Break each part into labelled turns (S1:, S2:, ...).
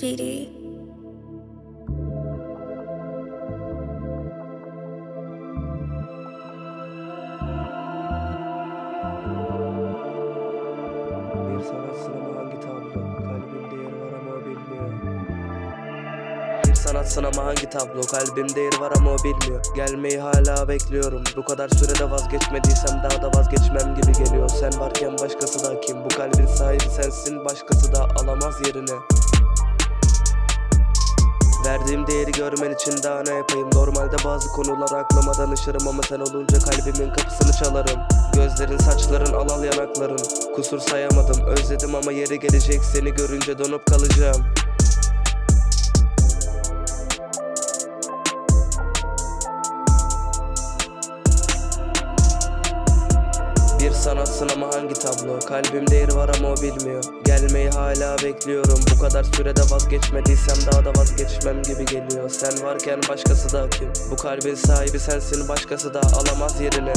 S1: VD.
S2: Bir sanat hangi tablo? Kalbim değeri var ama bilmiyor. Bir sanat sınavı hangi tablo? Kalbim değeri var ama o bilmiyor. Gelmeyi hala bekliyorum. Bu kadar sürede vazgeçmediysem daha da vazgeçmem gibi geliyor. Sen varken başkası da kim? Bu kalbin sahibi sensin, başkası da alamaz yerini. Verdiğim değeri görmen için daha ne yapayım? Normalde bazı konular aklıma danışırım Ama sen olunca kalbimin kapısını çalarım. Gözlerin saçların alal yanakların. Kusur sayamadım özledim ama yeri gelecek Seni görünce donup kalacağım Bir sanatsın ama hangi tablo? Kalbimde yeri var ama o bilmiyor. Gelmeyi hala bekliyorum. Bu kadar sürede vazgeçmediysem daha da vazgeçmem gibi geliyor. Sen varken başkası da kim? Bu kalbin sahibi sensin başkası da alamaz yerini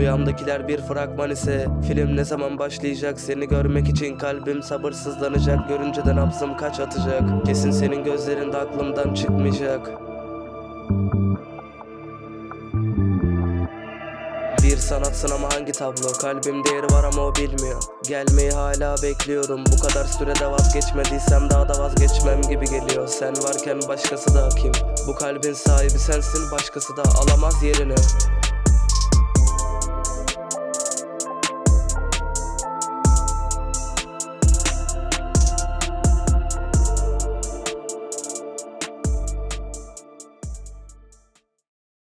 S2: Rüyamdakiler bir fragman ise Film ne zaman başlayacak seni görmek için kalbim sabırsızlanacak. Görünce de nabzım kaç atacak? Kesin senin gözlerinde aklımdan çıkmayacak. Bir sanatsın ama hangi tablo? Kalbim değeri var ama o bilmiyor. Gelmeyi hala bekliyorum. Bu kadar sürede vazgeçmediysem daha da vazgeçmem gibi geliyor. Sen varken başkası da kim? Bu kalbin sahibi sensin başkası da alamaz yerini